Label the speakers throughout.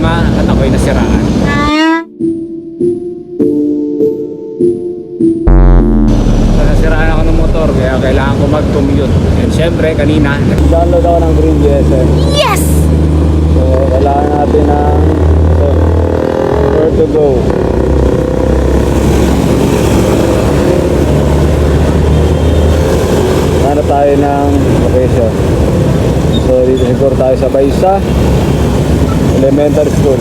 Speaker 1: problema at ako'y nasiraan. So, nasiraan ako ng motor kaya kailangan ko mag-commute. And syempre, kanina, nag-download ako ng Green GSM.
Speaker 2: Yes!
Speaker 1: So, kailangan natin ng where to go. Hanap tayo ng location. So, dito siguro tayo sa Baysa Elementary School.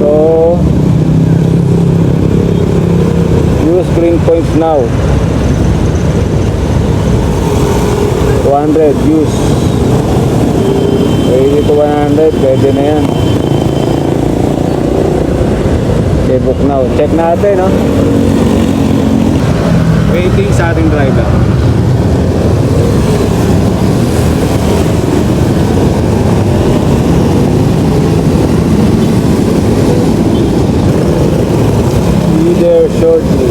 Speaker 1: So, use green points now. 200 use. Pwede to 100 pwede na yan. Okay book now. Check natin no waiting sa ating driver be there shortly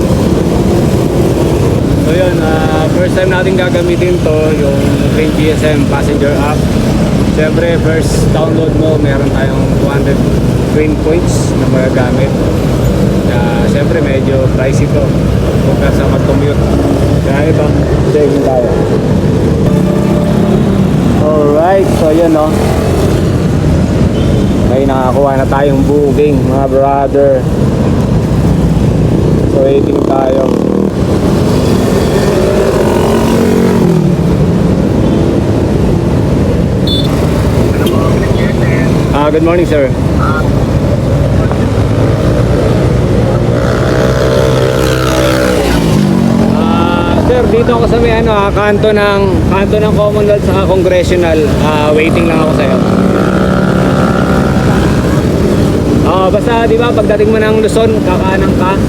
Speaker 1: So yun, ah, first time natin gagamitin to yung Green GSM passenger app. Siyempre, first download mo, meron tayong 200 green points na magagamit. Kaya siyempre, medyo pricey to compare sa mag-commute. Kaya ito, checking tayo. Alright, so yun no. May nakakuha na tayong booking mga brother. So waiting tayo. Ah, good morning, sir. Ah, sir, dito ako sa may ano, ah, kanto ng kanto ng Commonwealth sa Congressional. Ah, waiting lang ako sa iyo. Oh, basta 'di ba pagdating mo ng Luzon, kakanan ka,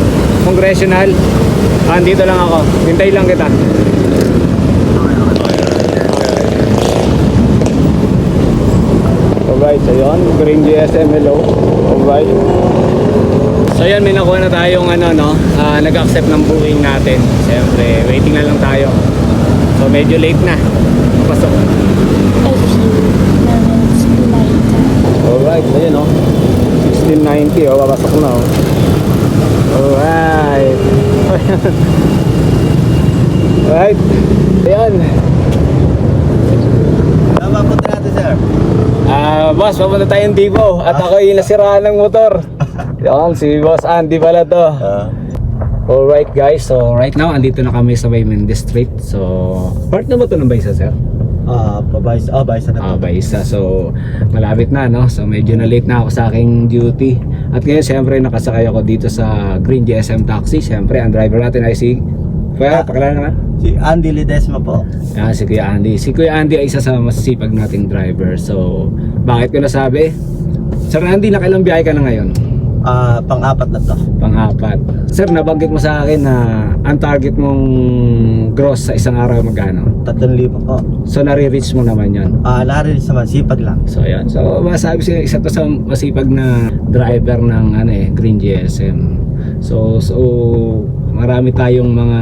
Speaker 1: Congressional. Ah, dito lang ako. Hintay lang kita. Alright, so yun, Green GSM, hello. Alright. So yan, may nakuha na tayong ano, no? Ah, nag-accept ng booking natin. Siyempre, waiting na lang tayo. So medyo late na. Pasok. Alright, ayun oh. 1690 oh, papasok na oh. Alright. Alright. Ayan.
Speaker 3: Tama po natin, sir.
Speaker 1: Ah, boss, papunta tayong Divo at ako yung nasiraan ng motor. Yan, si Boss Andy pala to.
Speaker 3: Ah.
Speaker 1: Alright guys, so right now andito na kami sa Bay Mendez Street. So, part na ba ito ng Baysa, sir?
Speaker 3: Ah, pabaysa. Ah, baysa na
Speaker 1: Ah,
Speaker 3: po.
Speaker 1: Baysa. So, malapit na, no? So, medyo na late na ako sa aking duty. At ngayon, siyempre, nakasakay ako dito sa Green GSM Taxi. Siyempre, ang driver natin ay si... Kuya,
Speaker 3: Ah.
Speaker 1: pakilala naman.
Speaker 3: Si Andy Ledesma po.
Speaker 1: Ah, si Kuya Andy. Si Kuya Andy ay isa sa masisipag nating driver. So, bakit ko nasabi? Sir Andy, nakailang biyahe ka na ngayon?
Speaker 3: Ah, pang-apat na to.
Speaker 1: Pang-apat. Sir, nabanggit mo sa akin na ang target mong gross sa isang araw magkano?
Speaker 3: 3,000 po.
Speaker 1: So, nare-reach mo naman yon.
Speaker 3: Ah, narinig naman, sipag lang.
Speaker 1: So, yan. So, masabi siya, isa to sa masipag na driver ng ano eh, Green GSM. So, so, marami tayong mga...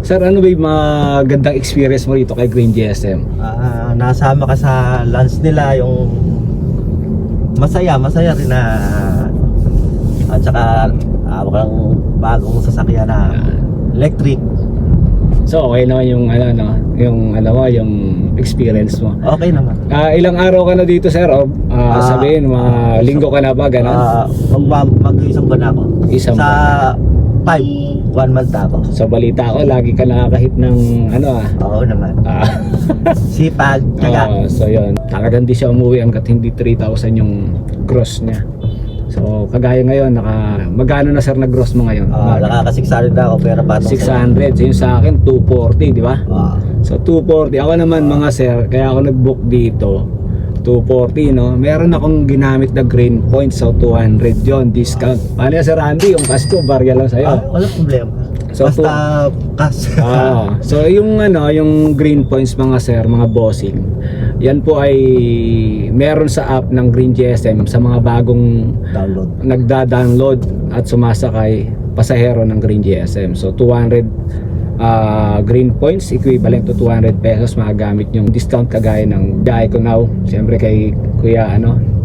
Speaker 1: Sir, ano ba yung mga gandang experience mo rito kay Green GSM?
Speaker 3: Ah, nasama ka sa lunch nila, yung masaya, masaya rin na at saka ah, kang bagong sasakyan na electric.
Speaker 1: So, okay naman yung ano, no? Yung, ano mo, yung experience mo.
Speaker 3: Okay naman.
Speaker 1: Ah, ilang araw ka na dito, sir? O, ah,
Speaker 3: Ah,
Speaker 1: sabihin, mga linggo ka na ba? Ganon?
Speaker 3: Ah, mag mag-isang buwan ako.
Speaker 1: Isang
Speaker 3: sa 5, one month ako.
Speaker 1: Sa balita ko, lagi ka nakakahit ng ano ah.
Speaker 3: Oo naman.
Speaker 1: Ah,
Speaker 3: Sipag, tsaga.
Speaker 1: ah, so yun. Talagang di siya umuwi hanggat hindi 3,000 yung gross niya. So, kagaya ngayon, naka, magkano na sir na gross mo ngayon?
Speaker 3: Ah, nakakasiksari na ako pero patong
Speaker 1: 600. So, yung sa akin, 240, di ba?
Speaker 3: Ah,
Speaker 1: So 240, ako naman mga sir, kaya ako nag-book dito 240 no. Meron akong ginamit na green points so 200 yon discount. Paano yan, Sir Andy? Yung Pasko, barya lang sa'yo.
Speaker 3: wala problema.
Speaker 1: So,
Speaker 3: Basta cash.
Speaker 1: Ah, so yung ano, yung green points mga sir, mga bossing. Yan po ay meron sa app ng Green GSM sa mga bagong
Speaker 3: Download.
Speaker 1: nagda-download at sumasakay pasahero ng Green GSM. So 200 ah, green points equivalent to 200 pesos magagamit yung discount kagaya ng ko now siyempre kay kuya ano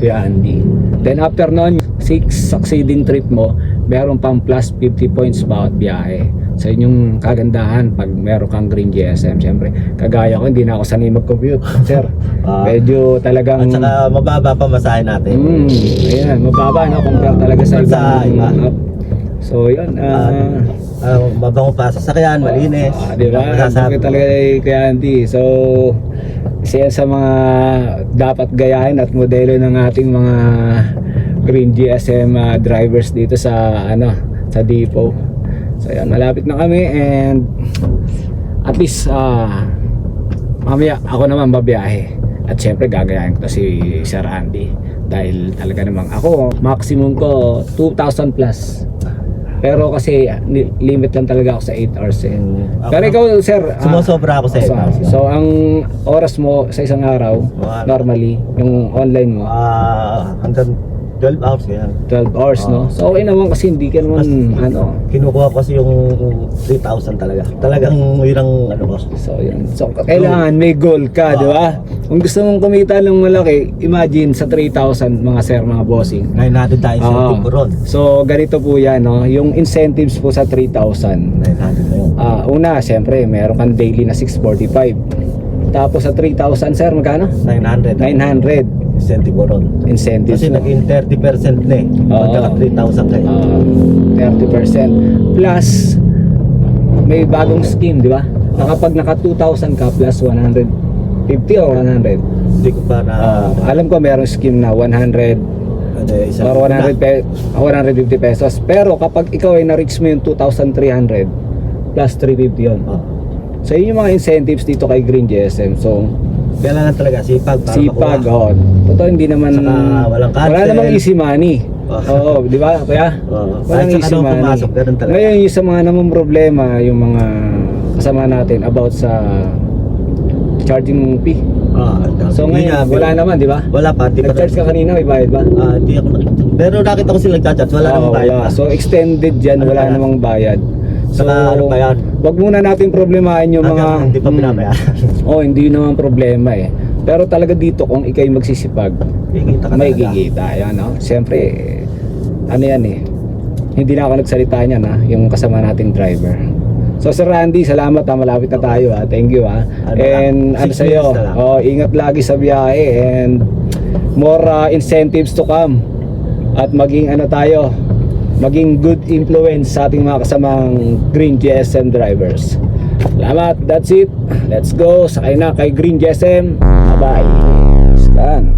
Speaker 1: kuya Andy then after nun 6 succeeding trip mo meron pang plus 50 points bawat biyahe sa inyong kagandahan pag meron kang green GSM siyempre kagaya ko hindi na ako sanay mag-commute sir
Speaker 3: Ah.
Speaker 1: medyo talagang
Speaker 3: At saka mababa pa masahe natin.
Speaker 1: Mm, ayan, mababa no compare talaga sa
Speaker 3: Sa iba.
Speaker 1: So, yun. ah
Speaker 3: Ah, mabango pa sa sakyan, malinis.
Speaker 1: ah, di ba? Sabi talaga kay Andy. So, yan sa mga dapat gayahin at modelo ng ating mga Green GSM ah, drivers dito sa ano sa depot. So, yan, malapit na kami and at least ah mamaya ako naman babiyahe. At syempre gagayahin ko si Sir Andy dahil talaga namang ako maximum ko 2,000 plus. Pero kasi ni- limit lang talaga ako sa 8 hours eh.
Speaker 3: Mm, ako-
Speaker 1: Pero ikaw sir, ah,
Speaker 3: Sumusobra ako sa
Speaker 1: so,
Speaker 3: 8 hours.
Speaker 1: so ang oras mo sa isang araw normally yung online mo
Speaker 3: Ah, hanggang 12 hours yan.
Speaker 1: 12 hours no. So okay naman kasi hindi ka naman ano.
Speaker 3: Kinukuha ko kasi yung 3,000 talaga. Talagang yun ang ano ko.
Speaker 1: So yun. So kailangan may goal ka, di ba? Kung gusto mong kumita ng malaki, imagine sa 3,000 mga sir, mga bossing.
Speaker 3: Ngayon natin tayo sa
Speaker 1: Oo.
Speaker 3: ron.
Speaker 1: So ganito po yan, no? Yung incentives po sa 3,000.
Speaker 3: Ngayon natin na yun.
Speaker 1: Ah, una, siyempre, meron kang daily na 645. Tapos sa 3,000, sir, magkano?
Speaker 3: 900.
Speaker 1: 900
Speaker 3: Incentive ron.
Speaker 1: incentives.
Speaker 3: Kasi naging 30% na eh.
Speaker 1: Oo.
Speaker 3: Magkaka 3,000 kayo.
Speaker 1: Ah, 30%. Plus, may bagong scheme, di ba? Na kapag naka 2,000 ka plus 150 or 100.
Speaker 3: Hindi ko pa na...
Speaker 1: Ah, alam ko merong scheme na 100
Speaker 3: ano, isa
Speaker 1: or 100 pe 150 pesos. Pero kapag ikaw ay na-reach mo yung 2,300 plus 350 yun.
Speaker 3: Oh.
Speaker 1: So yun yung mga incentives dito kay Green GSM. So
Speaker 3: Kailangan talaga sipag para
Speaker 1: sipag,
Speaker 3: makuha.
Speaker 1: oh. Totoo hindi naman
Speaker 3: Saka walang
Speaker 1: wala
Speaker 3: cancel.
Speaker 1: namang easy money.
Speaker 3: Oh.
Speaker 1: Oo, di ba? Kaya
Speaker 3: Oo.
Speaker 1: walang
Speaker 3: Kahit saan
Speaker 1: easy money.
Speaker 3: pumasok, ganun talaga.
Speaker 1: Ngayon yung sa mga namang problema, yung mga kasama natin about sa charging fee.
Speaker 3: Ah,
Speaker 1: So ngayon,
Speaker 3: nga,
Speaker 1: wala naman, di ba?
Speaker 3: Wala pa, di pa.
Speaker 1: Nag-charge ka kanina, may bayad ba?
Speaker 3: Ah, di ako nakita. Pero nakita ko sila nagchat-chat, wala
Speaker 1: Oo,
Speaker 3: namang tayo.
Speaker 1: wala. So extended dyan,
Speaker 3: Ano
Speaker 1: wala
Speaker 3: yan?
Speaker 1: namang bayad. So,
Speaker 3: Saka ano pa yan?
Speaker 1: wag muna natin problemahin yung mga...
Speaker 3: Hanggang hindi pa binabayaran.
Speaker 1: Oh, hindi naman problema eh. Pero talaga dito, kung ikay magsisipag,
Speaker 3: Kikita ka
Speaker 1: may
Speaker 3: talaga.
Speaker 1: gigita. Yan, no? Siyempre, ano yan eh. Hindi na ako nagsalita niyan ha, yung kasama nating driver. So Sir Randy, salamat ha, malapit na tayo ha. Thank you ha.
Speaker 3: Ano
Speaker 1: and ano
Speaker 3: na lang.
Speaker 1: oh, ingat lagi sa biyahe and more uh, incentives to come. At maging ano tayo, maging good influence sa ating mga kasamang Green GSM drivers. Salamat, that's it. Let's go. Sakay na kay Green GSM. Bye-bye. Scan.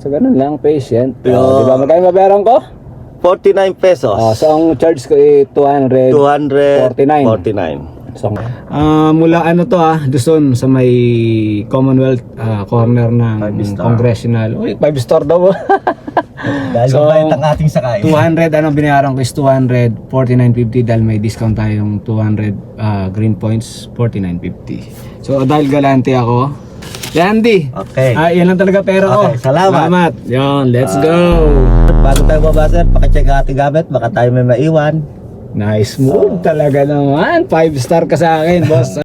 Speaker 1: So ganun lang, patient.
Speaker 3: Yo.
Speaker 1: Oh, di ba magkano mabayaran ko?
Speaker 3: 49 pesos.
Speaker 1: Oh, so ang charge ko ay 200.
Speaker 3: 249.
Speaker 1: 49. So, ah mula ano to ah, Luzon sa may Commonwealth ah, corner ng
Speaker 3: Five star.
Speaker 1: Congressional. Uy, 5 star daw.
Speaker 3: Dahil
Speaker 1: So,
Speaker 3: mabait ang ating sakay.
Speaker 1: 200 ano binayaran ko is 200 49.50 dahil may discount tayong 200 ah, green points 49.50 so dahil galante ako Yandy
Speaker 3: Okay.
Speaker 1: ah yan lang talaga pera ko
Speaker 3: Okay, salamat.
Speaker 1: salamat yon let's go
Speaker 3: Bago tayo baba sir, pakicheck ang ating gamit, baka tayo may maiwan.
Speaker 1: Nice move talaga naman. 5 star ka sa akin boss